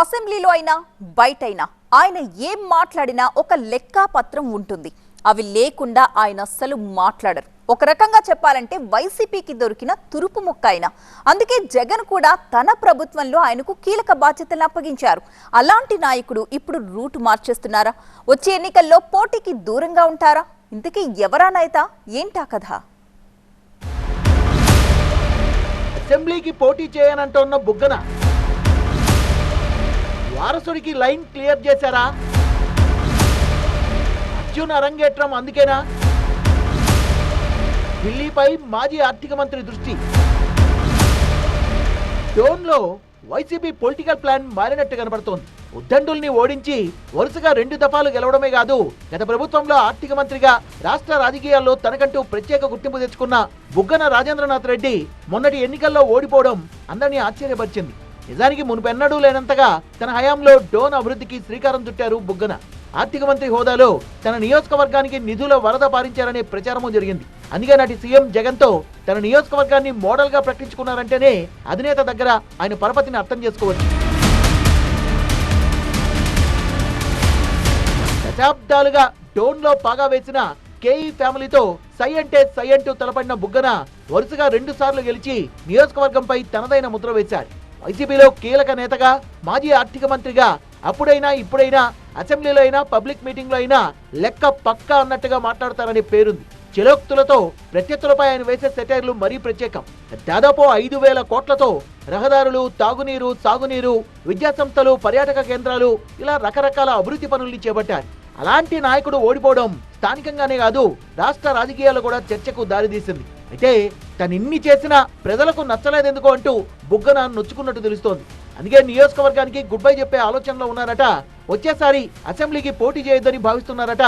అసెంబ్లీలో అయినా బయటైనా ఆయన ఏం మాట్లాడినా ఒక లెక్కాపత్రం ఉంటుంది. అవి లేకుండా ఆయన అస్సలు మాట్లాడరు. ఒక రకంగా చెప్పాలంటే వైసీపీకి దొరికిన తురుపు ముక్క ఆయన. అందుకే జగన్ కూడా తన ప్రభుత్వంలో ఆయనకు కీలక బాధ్యతలు అప్పగించారు. అలాంటి నాయకుడు ఇప్పుడు రూటు మార్చేస్తున్నారా? వచ్చే ఎన్నికల్లో పోటీకి దూరంగా ఉంటారా? ఇంతకీ ఎవరా నేత ఏంటా కథ? అసెంబ్లీకి పోటీ చేయనంటున్న బుగ్గన వారసుడికి లైన్ క్లియర్ చేశారా? అర్జున్ అరంగేట్రం అందుకేనా? ఢిల్లీపై మాజీ ఆర్థిక మంత్రి దృష్టి. డోన్లో వైసీపీ పొలిటికల్ ప్లాన్ మారినట్టు కనబడుతోంది. ఉద్దండుల్ని ఓడించి వరుసగా రెండు దఫాలు గెలవడమే కాదు గత ప్రభుత్వంలో ఆర్థిక మంత్రిగా రాష్ట్ర రాజకీయాల్లో తనకంటూ ప్రత్యేక గుర్తింపు తెచ్చుకున్న బుగ్గన రాజేంద్రనాథ్ రెడ్డి మొన్నటి ఎన్నికల్లో ఓడిపోవడం అందరినీ ఆశ్చర్యపరిచింది. నిజానికి మునుపెన్నడూ లేనంతగా తన హయాంలో డోన్ అభివృద్ధికి శ్రీకారం చుట్టారు బుగ్గన. ఆర్థిక మంత్రి హోదాలో తన నియోజకవర్గానికి నిధుల వరద పారించారనే ప్రచారము జరిగింది. అందుకే నాటి సీఎం జగన్తో తన నియోజకవర్గాన్ని మోడల్గా ప్రకటించుకున్నారంటేనే అధినేత దగ్గర ఆయన పరపతిని అర్థం చేసుకోవచ్చు. దశాబ్దాలుగా డోన్లో పాగా వేసిన కేఈ ఫ్యామిలీతో సై అంటే సై అంటూ తలపడిన బుగ్గన వరుసగా రెండు సార్లు గెలిచి నియోజకవర్గంపై తనదైన ముద్ర వేశారు. వైసీపీలో కీలక నేతగా మాజీ ఆర్థిక మంత్రిగా అప్పుడైనా ఇప్పుడైనా అసెంబ్లీలో అయినా పబ్లిక్ మీటింగ్లో అయినా లెక్క పక్కా అన్నట్టుగా మాట్లాడతారనే పేరుంది. చిలోక్తులతో ప్రత్యర్థులపై ఆయన వేసే సెటైర్లు మరీ ప్రత్యేకం. దాదాపు ఐదు వేల కోట్లతో రహదారులు తాగునీరు సాగునీరు విద్యాసంస్థలు పర్యాటక కేంద్రాలు ఇలా రకరకాల అభివృద్ధి పనుల్ని చేపట్టారు. అలాంటి నాయకుడు ఓడిపోవడం స్థానికంగానే కాదు రాష్ట్ర రాజకీయాల్లో కూడా చర్చకు దారితీసింది. అయితే తను ఇన్ని చేసినా ప్రజలకు నచ్చలేదెందుకు అంటూ బుగ్గన నొచ్చుకున్నట్టు తెలుస్తోంది. అందుకే నియోజకవర్గానికి గుడ్ బై చెప్పే ఆలోచనలో ఉన్నారట. వచ్చేసారి అసెంబ్లీకి పోటీ చేయొద్దని భావిస్తున్నారట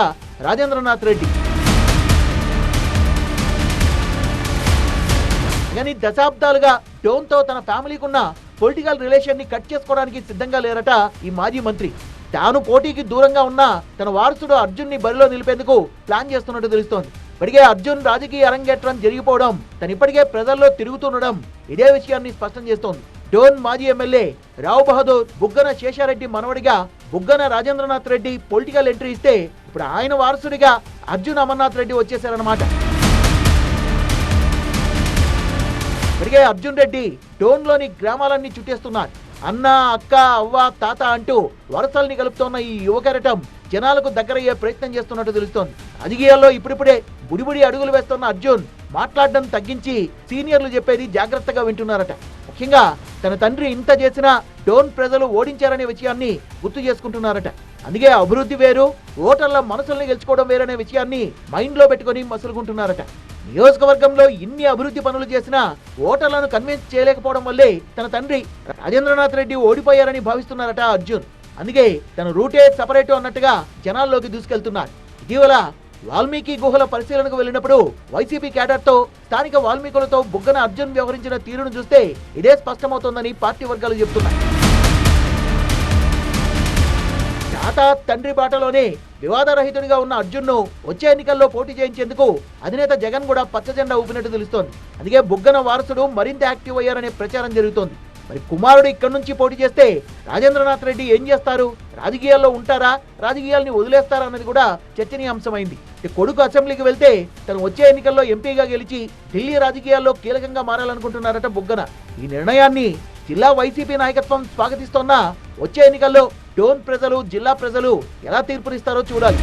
రాజేంద్రనాథ్ రెడ్డి. కానీ దశాబ్దాలుగా డోన్తో తన ఫ్యామిలీకున్న పొలిటికల్ రిలేషన్ని కట్ చేసుకోవడానికి సిద్ధంగా లేరట ఈ మాజీ మంత్రి. తాను పోటీకి దూరంగా ఉన్న తన వారసుడు అర్జున్ని బరిలో నిలిపేందుకు ప్లాన్ చేస్తున్నట్టు తెలుస్తోంది. ఇప్పటికే అర్జున్ రాజకీయ అరంగేట్రం జరిగిపోవడం తను ఇప్పటికే ప్రజల్లో తిరుగుతుండడం ఇదే విషయాన్ని స్పష్టం చేస్తోంది. డోన్ మాజీ ఎమ్మెల్యే రావు బహదూర్ బుగ్గన శేషారెడ్డి మనవడిగా బుగ్గన రాజేంద్రనాథ్ రెడ్డి పొలిటికల్ ఎంట్రీ ఇస్తే ఇప్పుడు ఆయన వారసుడిగా అర్జున్ అమర్నాథ్ రెడ్డి వచ్చేశారన్నమాట. ఇప్పటికే అర్జున్ రెడ్డి డోన్లోని గ్రామాలన్నీ చుట్టేస్తున్నారు. అన్న అక్క అవ్వ తాత అంటూ వరసల్ని కలుపుతోన్న ఈ యువకరటం జనాలకు దగ్గరయ్యే ప్రయత్నం చేస్తున్నట్టు తెలుస్తోంది. రాజకీయాల్లో ఇప్పుడిప్పుడే బుడిబుడి అడుగులు వేస్తున్న అర్జున్ మాట్లాడడం తగ్గించి సీనియర్లు చెప్పేది జాగ్రత్తగా వింటున్నారట. ముఖ్యంగా తన తండ్రి ఇంత చేసినా డోన్ ప్రజలు ఓడించారనే విషయాన్ని గుర్తు చేసుకుంటున్నారట. అందుకే అభివృద్ధి వేరు ఓటర్ల మనసుల్ని గెలుచుకోవడం వేరనే విషయాన్ని మైండ్లో పెట్టుకొని మసులుకుంటున్నారట. నియోజకవర్గంలో ఇన్ని అభివృద్ధి పనులు చేసినా ఓటర్లను కన్విన్స్ చేయలేకపోవడం వల్లే తన తండ్రి రాజేంద్రనాథ్ రెడ్డి ఓడిపోయారని భావిస్తున్నారట అర్జున్. అందుకే తన రూటే సపరేట్ అన్నట్టుగా జనాల్లోకి దూసుకెళ్తున్నారు. ఇటీవల వాల్మీకి గుహల పరిశీలనకు వెళ్ళినప్పుడు వైసీపీ క్యాడర్తో స్థానిక వాల్మీకులతో బుగ్గన అర్జున్ వ్యవహరించిన తీరును చూస్తే ఇదే స్పష్టమవుతోందని పార్టీ వర్గాలు చెబుతున్నాయి తాత తండ్రి బాటలోనే వివాదరహితునిగా ఉన్న అర్జున్ను వచ్చే ఎన్నికల్లో పోటీ చేయించేందుకు అధినేత జగన్ కూడా పచ్చజెండా ఊపినట్టు తెలుస్తోంది. అందుకే బుగ్గన వారసుడు మరింత యాక్టివ్ అయ్యారనే ప్రచారం జరుగుతోంది. మరి కుమారుడు ఇక్కడి నుంచి పోటీ చేస్తే రాజేంద్రనాథ్ రెడ్డి ఏం చేస్తారు? రాజకీయాల్లో ఉంటారా? రాజకీయాల్ని వదిలేస్తారా అన్నది కూడా చర్చనీయాంశమైంది. కొడుకు అసెంబ్లీకి వెళ్తే తను వచ్చే ఎన్నికల్లో ఎంపీగా గెలిచి ఢిల్లీ రాజకీయాల్లో కీలకంగా మారాలనుకుంటున్నారట బుగ్గన. ఈ నిర్ణయాన్ని జిల్లా వైసీపీ నాయకత్వం స్వాగతిస్తోన్నా వచ్చే ఎన్నికల్లో డోన్ ప్రజలు జిల్లా ప్రజలు ఎలా తీర్పునిస్తారో చూడాలి.